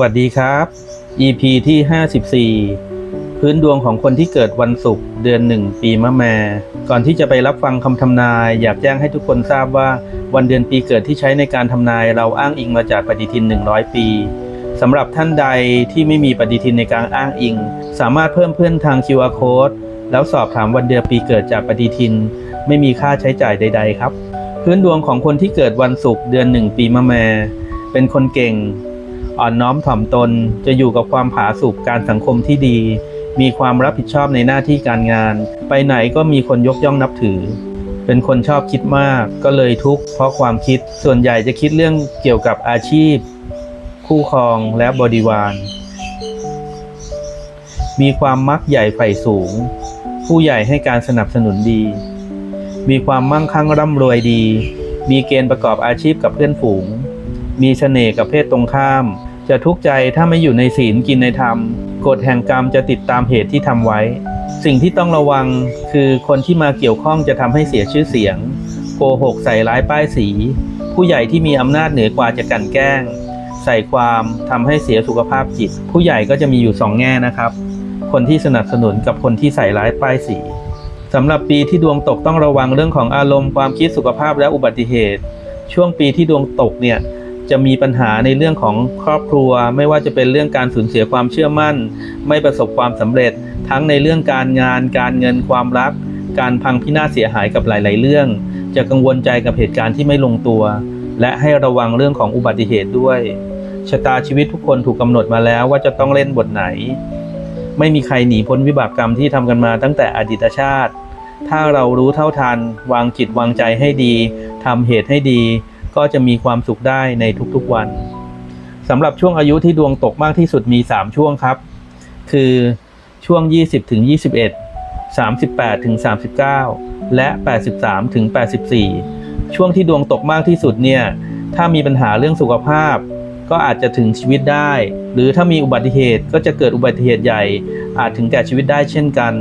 วัสดีครับ EP ที่ 54 พื้นดวงของคนที่เกิดวันศุกร์เดือนหนึ่งปีมะแม่ก่อนที่จะไปรับฟังคำทำนาย อยากแจ้งให้ทุกคนทราบว่าวันเดือนปีเกิดที่ใช้ในการทำนายเราอ้างอิงมาจากปฏิทิน 100 ปีสำหรับท่านใดที่ไม่มีปฏิทินในการอ้างอิง สามารถเพิ่มเพื่อนทาง QR code แล้วสอบถามวันเดือนปีเกิดจากปฏิทิน ไม่มีค่าใช้จ่ายใด ๆ ครับ พื้นดวงของคนที่เกิดวันศุกร์เดือนหนึ่งปีมะแม่เป็นคนเก่ง อ่อนน้อมถ่อมตนจะอยู่กับความผาสุกการสังคมที่ดี มีความรับผิดชอบในหน้าที่การงาน ไปไหนก็มีคนยกย่องนับถือ เป็นคนชอบคิดมากก็เลยทุกข์เพราะความคิดส่วนใหญ่จะคิดเรื่องเกี่ยวกับอาชีพ คู่ครองและบริวารมีความมักใหญ่ใฝ่สูง ผู้ใหญ่ให้การสนับสนุนดี มีความมั่งคั่งร่ำรวยดี มีเกณฑ์ประกอบอาชีพกับเพื่อนฝูง มีเสน่ห์กับเพศตรงข้าม จะทุกข์ใจถ้าไม่อยู่ในศีลกินในธรรม กฎแห่งกรรมจะติดตามเหตุที่ทำไว้ สิ่งที่ต้องระวังคือคนที่มาเกี่ยวข้องจะทำให้เสียชื่อเสียง โกหกใส่ร้ายป้ายสี ผู้ใหญ่ที่มีอำนาจเหนือกว่าจะกลันแกล้ง ใส่ความทำให้เสียสุขภาพจิต ผู้ใหญ่ก็จะมีอยู่สองแง่นะครับ คนที่สนับสนุนกับคนที่ใส่ร้ายป้ายสีสำหรับปีที่ดวงตกต้องระวังเรื่องของอารมณ์ความคิดสุขภาพและอุบัติเหตุ ช่วงปีที่ดวงตกเนี่ย จะมีปัญหาในเรื่องของครอบครัว ไม่ว่าจะเป็นเรื่องการสูญเสียความเชื่อมั่น ไม่ประสบความสำเร็จ ทั้งในเรื่องการงาน การเงินความรัก การพังพินาศเสียหายกับหลาย ๆ เรื่อง จะกังวลใจกับเหตุการณ์ที่ไม่ลงตัว และให้ระวังเรื่องของอุบัติเหตุด้วยชะตาชีวิตทุกคนถูกกำหนดมาแล้วว่าจะต้องเล่นบทไหน ไม่มีใครหนีพ้นวิบากกรรมที่ทำกันมาตั้งแต่อดีตชาติ ถ้าเรารู้เท่าทัน วางจิตวางใจให้ดีทำเหตุให้ดี ก็จะมีความสุขได้ในทุกๆวันสำหรับช่วงอายุที่ดวงตกมากที่สุดมี 3 ช่วงครับ คือช่วง 20ถึง21 38ถึง39 และ 83ถึง84 ช่วงที่ดวงตกมากที่สุดเนี่ย ถ้ามีปัญหาเรื่องสุขภาพ ก็อาจจะถึงชีวิตได้ หรือถ้ามีอุบัติเหตุก็จะเกิดอุบัติเหตุใหญ่ อาจถึงแก่ชีวิตได้เช่นกัน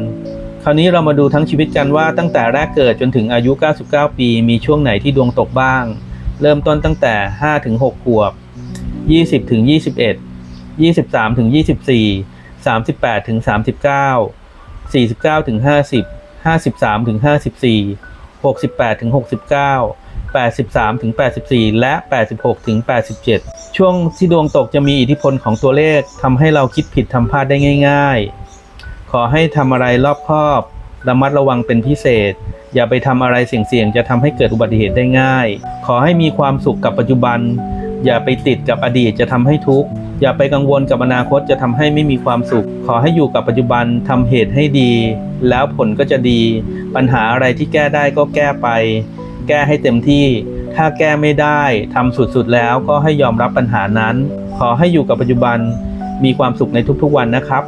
คราวนี้เรามาดูทั้งชีวิตกันว่าตั้งแต่แรกเกิดจนถึงอายุ 99 ปี มีช่วงไหนที่ดวงตกบ้าง เริ่มต้นตั้งแต่5ถึง6ขวบ 20ถึง21 23ถึง24 38ถึง39 49ถึง50 53ถึง54 68ถึง69 83ถึง84 และ 86ถึง87 ช่วงที่ดวงตกจะมีอิทธิพลของตัวเลขทำให้เราคิดผิดทำพลาดได้ง่าย ๆ ขอให้ทำอะไรรอบคอบ ระมัดระวังเป็นพิเศษ อย่าไปทำอะไรเสี่ยงๆจะทำให้เกิดอุบัติเหตุได้ง่าย ขอให้มีความสุขกับปัจจุบัน อย่าไปติดกับอดีตจะทำให้ทุกข์อย่าไปกังวลกับอนาคตจะทำให้ไม่มีความสุข ขอให้อยู่กับปัจจุบันทำเหตุให้ดี แล้วผลก็จะดี ปัญหาอะไรที่แก้ได้ก็แก้ไป แก้ให้เต็มที่ ถ้าแก้ไม่ได้ทำสุดๆแล้วก็ให้ยอมรับปัญหานั้น ขอให้อยู่กับปัจจุบันมีความสุขในทุกๆวันนะครับ